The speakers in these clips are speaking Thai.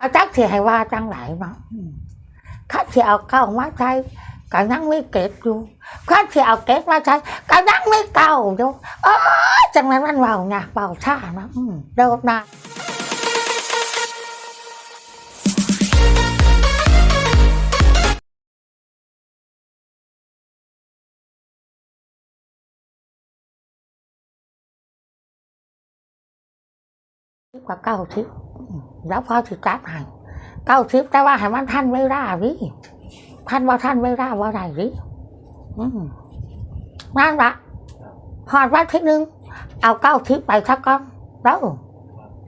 ก็จักสิให้ว่าจังไหนเนาะข้าเสิเอาเก้ามาใช้ก็ยังไม่เก็บอยู่ข้าเสิเอาเก็บมาใช้ก็ยังไม่เก่าอยู่เออจังนั้นมันเบาหนักเบาช้านะเดิมนะกว่าเก้าชิป แล้วพอสิจัดให้เก้าชิปแต่ว่าให้มันท่านไม่ได้วิท่านว่าท่านไม่ได้ว่าไรวิอืมนั่นละพอดวัดที่หนึ่งเอาเก้าชิปไปสักก้อนแล้ว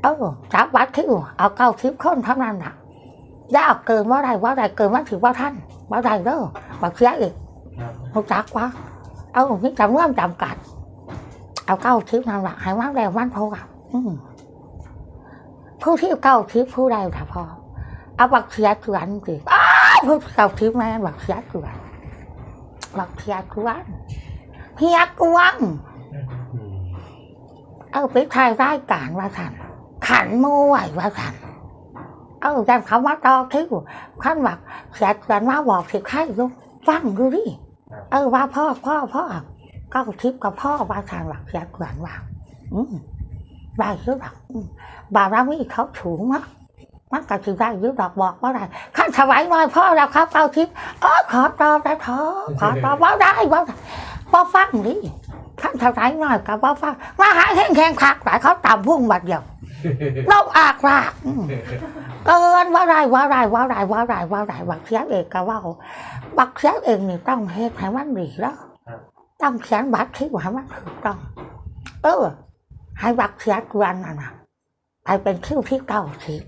เออจับวัดที่อยู่เอาเก้าชิปคนเท่านั้นน่ะอย่าเอาเกินว่าไรว่าไรเกินว่าถือว่าท่านว่าไรเด้อบอกเสียอีกเขาจักว่าเอานี่จำเรื่องจำกัด เอาเก้าชิปนั่นละให้มันแล้วมันพออะอืม ผู้ที่เก้าทิพย์ผู้ใดค่ะพ่อเอาบักเสียจวนสิอ้าวผู้ที่เก้าทิพย์แม่บักเสียจวนบักเสียจวนเฮียกวงเอาไปถ่ายรายการว่าสันขันมวยว่าสันเอาจำคำว่าตอที่ขั้นบักเสียจวนมาบอกสิใครลูกฟังดูดิเออว่าพ่อพ่อพ่อเก้าทิพย์กับพ่อว่าสันบักเสียจวนว่า อืม ได้หรือเปล่าอืมบารมีเขาสูงมากมันก็สิได้อยุดอกบอกว่าได้ขั้นถวายน้อยพ่อแล้วครับเก้าทิพย์เออขอตอบได้เถอะขอตอบว่าได้ว่าได้ว่าฟังดิขั้นถวายน้อยกับว่าฟังมาหาแข่งแข่งคักหลายเขาต่ำพุ่งบัดเดียวเราอากรากอืมเกินว่าได้ว่าได้ว่าได้ว่าได้ว่าได้บักเสียเอกก็ว่าบักเสียเองนี่ต้องเฮ็ดให้มันดีแล้วต้องเขียนบัตรที่ให้มันถูกต้องเออ ให้บักเสียกวนน่ะนะไปเป็นคิวที่เก้าสิบ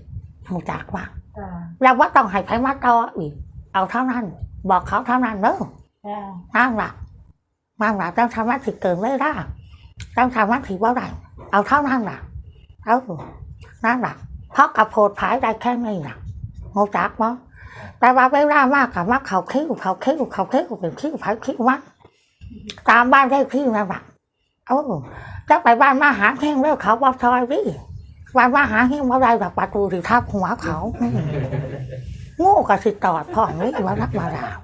มูจักว่าจ้าแล้วว่าต้องให้ไผมาต่ออีก เอาเท่านั้น บอกเขาเท่านั้นเนอะจ้านั่งหลักนั่งหลักต้องทำว่าสิเกินไม่ได้ต้องทำว่าสิว่าไรเอาเท่านั้นหลักเอานั่งหลักเพราะกับโพดผายได้แค่นี้หลักมูจักมั้งแต่ว่าเวลามากกับว่าเขาคิ้วเขาคิ้วเขาคิ้วเป็นคิ้วไผคิ้วมันตามบ้านได้คิ้วนั่นหลัก เอ้จะไปบ้านมาหาเพ่งแล้วเขาบอกซอยดิวันว่าหาเฮงว่าไรแบบประตูที่ทับหัวเขาอืมโง่กับสิตอดพ่อไม่ว่ารักมาดาว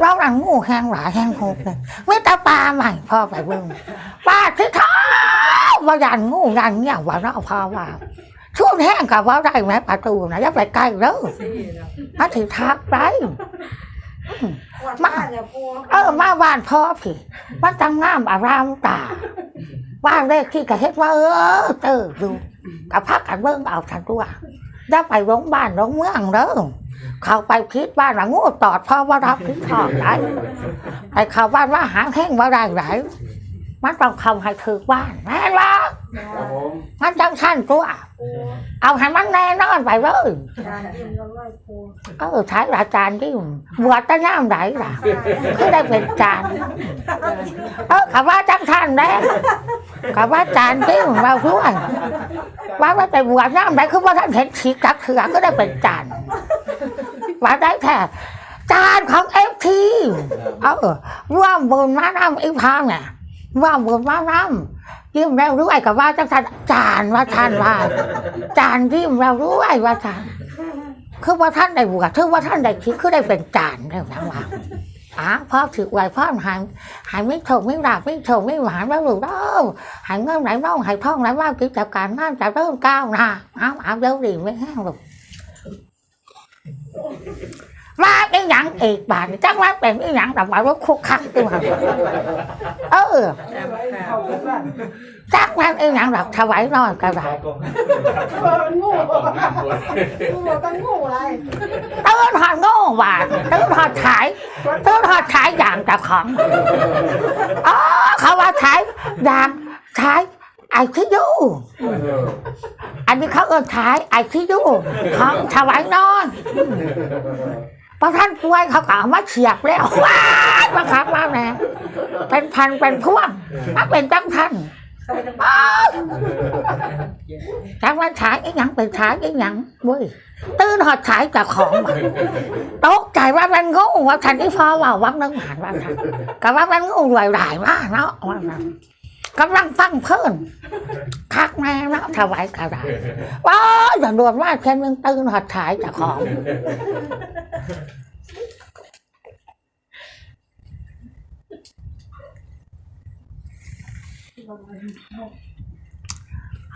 เราหลังโง่แห้งหลายแห้งโหกเลยไม่ตาปลาใหม่พ่อไปเบิ่งปลาที่ท้าว่ายันโง่ยันเนี่ยว่าเราพ่อว่าช่วงแห้งกับว่าได้ไหมประตูนะอย่าไปใกล้เด้อมาถึงทับไป มาเนี่ยปูเออมาบ้านพ่อพี่มันจังงามอารามตาบ้านเลขที่กระเฮ็ดว่าเออเตอดูกับพักกันเบิ่งเอาทันตัวได้ไปโรงบ้านโรงเมืองเด้อเขาไปคิดบ้านว่างูตอดพ่อว่ารับผิดชอบได้ไอ้เขาบ้านว่าหางแห้งว่าได้ไหน มันต้องคำให้ถือบ้านแน่ละครับผมมันจังสั้นตัวปูเอาให้มันแน่นอนไปเลยจานยิ้มแล้วเลยปูเออใช้อาจารย์ที่บวชตั้งย่ามไหนล่ะคือได้เป็นจานเออขับว่าจังท่านแน่ขับว่าจานที่เราด้วยว่าไม่ไปบวชย่ามไหนคือว่าท่านเห็นฉีกจักเถือก็ได้เป็นจานว่าได้แค่จานของเอฟทีเออร่วมบุญมาน้ำอีกพังเนี่ยร่ วมบุญมาน้ำยิ้มแล้วด้วยกับว่าจังท่านจานว่าท่านว่า จานยิ้มแล้วด้วยว่าท่านคือว่าท่านได้บวชคือว่าท่านได้คิดคือได้เป็นจานแล้วนะว่าอะพ่อถือไว้พ่อหายหายไม่ถงไม่หลับไม่ถงไม่หวานแล้วหรือเด้อหายเงินไหลน่องหายท่องไหลว่ากิจการงานจะเริ่มก้าวหน้าเอาเอาเร็วดีไม่แห้งหรอก มาไอ้หยังอีกบาทจังว่าเป็นอ้หยังแต่ว่าว่าคุกคักตัวเออจักว่าไอ้หยังแบบถวายนอยก็ได้งูงูกันงูอะไรตื้นหอดง่หวานตื้นหอดขายตื้นหอดขายอย่างเจ้าของอ๋อเขาว่าขายอย่างขายไอซียูอันนี้เขาเอิ้นขายไอซียูของถวายนอน พอท่านป่วยเขาก็เอามาเฉียบแล้วว้ายมาครับมาแม่เป็นพันเป็นพ่วงมาเป็นจังท่านอ้าวจังว่าขายไอ้หยังเป็นขายไอ้หยังเว้ยตื่นหอดฉายจากของมาตกใจว่ามันงูว่าทันที่พ่อว่าวังนึงผ่านว่าทันก็ว่ามันงูรวยหลายมากเนาะว่านั้น กำลังฟังเพิ่นคักแม่เนาะถวายกระดาษว้ายอย่าดวนว่าแค่มึงตื่นหัดฉายจากของ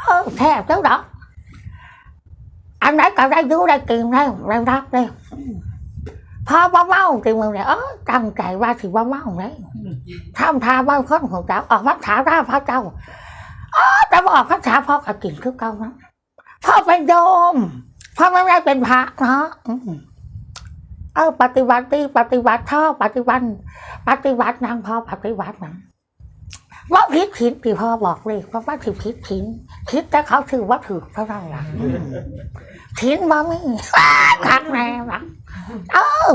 เออแทบแล้ว đó anh đấy cả đây vô đây kìm đây đây đáp đây พอบ้าเมา thì มึงเนี่ยเออตั้งใจว่าสิบ้าเมาเลย ทำทาบ้าคนของเจ้าออกพรรษาได้พระเจ้าอ๋อแต่ว่าออกพรรษาพ่อกับกินคือเก่านะพ่อเป็นโยมพ่อไม่ได้เป็นพระเนาะเออปฏิบัติดีปฏิบัติท่อปฏิบัติปฏิบัตินางพ่อปฏิบัตินางว่าผิดผิดที่พ่อบอกเลยเพราะว่าผิดผิดผิดคิดแต่เขาถือว่าถือเท่านั้นหละอืมทิ้งบ่มีคักแน่ละเออ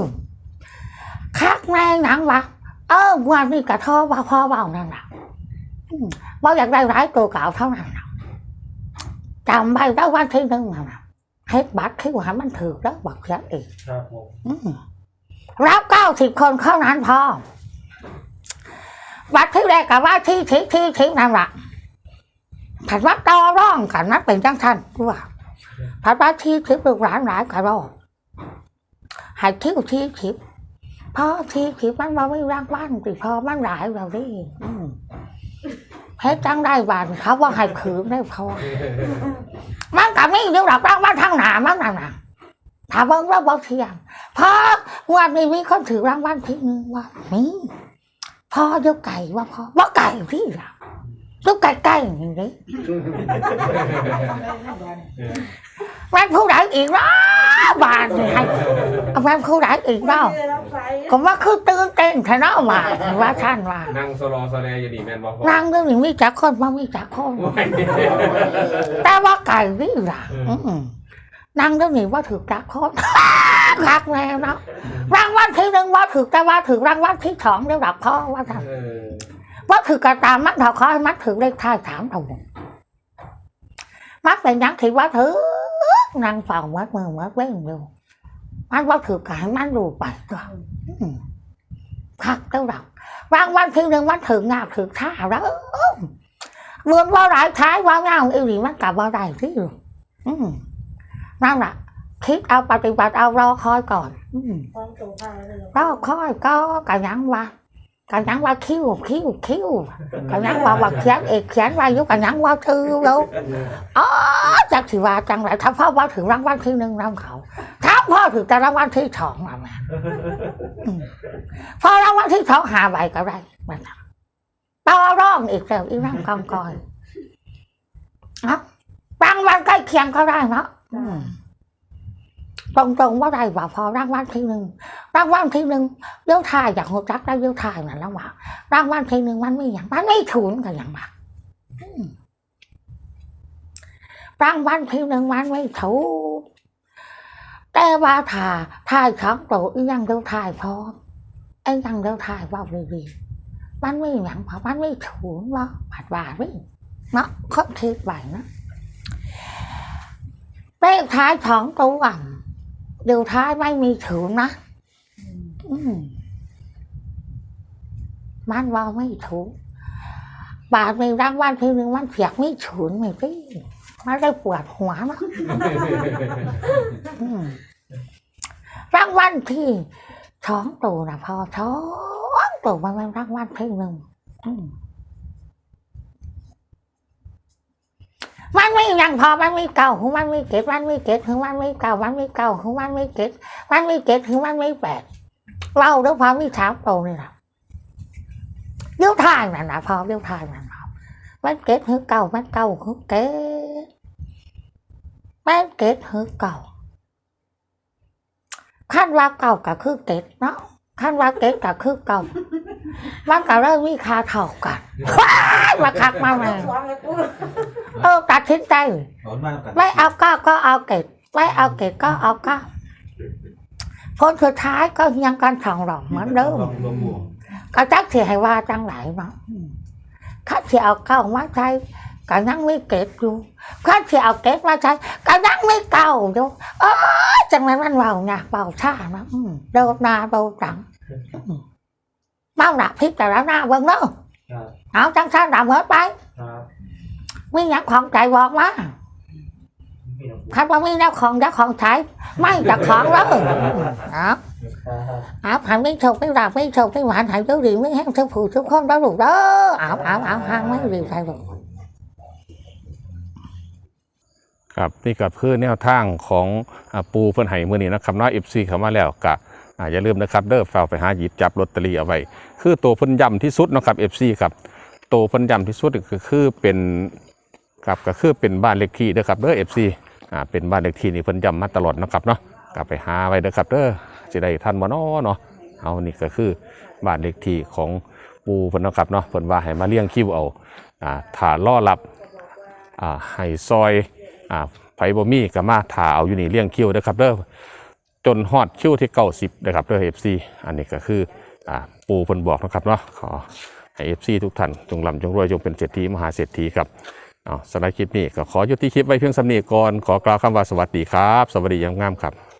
คักแน่หนังวะ เออวันนี้กระท้อว่าพ่อเบานั่นแหละอืมว่าอยากได้ร้ายตัวเก่าเท่านั้นน่ะจำไว้ได้วันที่หนึ่งนะเฮ็ดบัตรที่ว่ามันถือแล้วบอกเสียอีกครับผมอืมรับเก้าสิบคนเท่านั้นพอวัดที่แรกกับว่าที่ที่ที่ที่นั่นแหละผัดว่าต่อร่องกันนันเป็นจังทันด้วยผัดว่าที่ทิพย์ลูกหลานหลายกระรอกให้ที่ที่ทิ พย์พอที่ทิพย์มันมาไม่รักบ้านติพอมันหลายเราดิอืมเฮ็ดจังได้บานเขาว่าให้ขืนได้พอมันกับนี่เดี๋ยวเราตั้งว่าทางหนามันน่ะนะถามว่าว่าบอกเทียงพอวันนี้มีคนถือรางวัลที่หนึ่งว่านี่พ่อเดี๋ยวไก่ว่าพ่อว่าไก่ที่ละเดี๋ยวไก่ไก่อย่างนี้แม่นผู้ใดอีกเนาะ บานนี่ให้เอาแม่นผู้ใดอีกเนาะผมว่าคือตื่นเต้นแท้เนาะว่าว่าท่านว่า นั่งโซโลโซเลอยู่ดีแมนบอกนางเรื่องนี้มีจักคนมามีจักคน แต่ว่าไก่นี่ล่ะอืมนางเรื่องนี้ว่าถือจักคนคักแน่เนาะรางวัลที่หนึ่งว่าถือแต่ว่าถือรางวัลที่สองเดี๋ยวดับพ่อว่าท่านเออว่าถือกระตามมัดเถาคอยมัดถือเลขท้ายสามตัวมัดเป็นยังถือว่าถือ นางเฝ้ามัดมือมัดเว้นอยู่มันว่าถือกายมันดูไปตัวอืมคักเจ้าดับรางวัลที่หนึ่งมันถืองาถือท่าแล้วเมือนว่าหลายท้ายว่าเงาอีหลีมันกลับว่าได้ที่อยู่อืมนั่นแหละคิดเอาปฏิบัติเอารอคอยก่อนอืมรอคอยก็กะยังว่า กันยังว่าคิ้วคิ้วคิ้วกันยังว่าว่าเขียนเอกเขียนว่าอยุกันยังว่าชื่อแล้วอ๋อจากสิว่าจังไรถ้าพ่อว่าถึงรางวัลที่หนึ่งรางเขาถ้าพ่อถึงแต่รางวัลที่สองมาแม่อืมพอรางวัลที่สองหาใบก็ได้มันน่ะต่อร่องอีกแล้วอีกร่างกองกอยเนาะรางวัลใกล้เคียงก็ได้เนาะ อืมตรงๆว่าได้ว่าพอรางวัลที่หนึ่งรางวัลที่หนึ่งเลี้ยวทายอย่างหัวจักได้เลี้ยวทายนั่นแล้วว่ารางวัลทีหนึ่งมันไม่อย่างมันไม่ถูนกันอย่างว่าอืมรางวัลทีหนึ่งมันไม่ถูนแต่ว่าถ่าถ่ายสองตัวอีกอยังเลี้ยวทายพอไอ้ยังเลี้ยวทายว่าดีๆมันไม่อย่างพอมันไม่ถูนว่าผัดว่าไม่เนาะเขาคิดไว้นะเลขท้ายสองตัวเดี๋ยวท้ายไม่มีถูนนะอืมมันว่าไม่ถูกบาทมีรางวัลทีหนึ่งมันเสียกไม่ฉุนไม่พี่มันได้ปวดหัวเนอะอืมรางวัลที่ท้องตัวนะพอท้องตัวมันเป็นรางวัลที่หนึ่ง มันไม่ยังพอมันไม่เก่าขอมันไม่เก็ดมันไม่เก็ดขอมันไม่เก่ามันไม่เก่าขอมันไม่เก็ดมันไม่เก็ดขอมันไม่แปดเล่าด้วยความวิชาโตนี่แหละเลี้ยวทางนั่นนะพอเลี้ยวทางนั่นพอมันเก็ตหือเก่ามันเก่าหือเก็ตมันเก็ตหือเก่าขั้นว่าเก่ากับคือเก็ตเนาะขั้นว่าเก็ตกับคือเก่ามันก็เริ่มมีคาเท่ากันมาคักมาเลย เออตัดสินใจถอนมากันไม่เอาเก้าก็เอาเกตไม่เอาเกตก็เอาเก้าคนสุดท้ายก็ยังกันสองหลอกเหมือนเดิมลองลองดูก็จักสิให้ว่าจังไหนเนาะอืมข้าสิเอาเก้ามาใช้ก็ยังไม่เก็บอยู่ข้าสิเอาเก็บมาใช้ก็ยังไม่เก่าอยู่เออจังนั้นมันเบาหนักเบาช้านะอืมเดินหนาเบาจังอืมเมาหนักพิจารณาเบิ่งเนาะครับเอาจังท่านดำเมิดไปครับ มีหยังของใจบอกมาพี่น้องคันว่ามีแนวของจะของใช้ไม่จะของแล้วเอาครับเอาหันไม่ฉกไม่ดับไม่ฉกไม่หวานหายเจ้าดีไม่แห้งเจ้าผู้ทุกคนแล้วลูกเด้อเอาเอาเอาห่างไม่ดีใครลูกครับนี่ก็คือแนวทางของอ่าปูเพิ่นไห้มื้อนี้นะครับเนาะ FC เข้ามาแล้วก็อ่าอย่าลืมนะครับเด้อฝากไปหาหยิบจับลอตเตอรี่เอาไว้ คือตัวเพิ่นย่ำที่สุดเนาะครับ FC ครับตัวเพิ่นย่ำที่สุดก็คือเป็น ครับก็คือเป็นบ้านเลขที่เด้อครับเด้อ FC อ่าเป็นบ้านเลขที่นี่เพิ่นย่ำมาตลอดนะครับเนาะก็ไปหาไว้เด้อครับเด้อสิได้ทันบ่เนาะเนาะเอานี่ก็คือบ้านเลขที่ของปูเพิ่นนะครับเนาะเพิ่นว่าให้มาเลี้ยงคิวเอาอ่าถ้ารอรับอ่าให้ซอยอ่าไผบ่มีก็มาถ่าเอาอยู่นี่เลี้ยงคิวเด้อครับเด้อจนฮอดคิวที่90เด้อครับเด้อ FC อันนี้ก็คืออ่าปูเพิ่นบอกนะครับเนาะขอให้ FC ทุกท่านจงร่ำจงรวยจงเป็นเศรษฐีมหาเศรษฐีครับ เอาสำหรับคลิปนี้ก็ขอยุติคลิปไว้เพียงสำนีก่อนขอกล่าวคำว่าสวัสดีครับ สวัสดียังงามครับ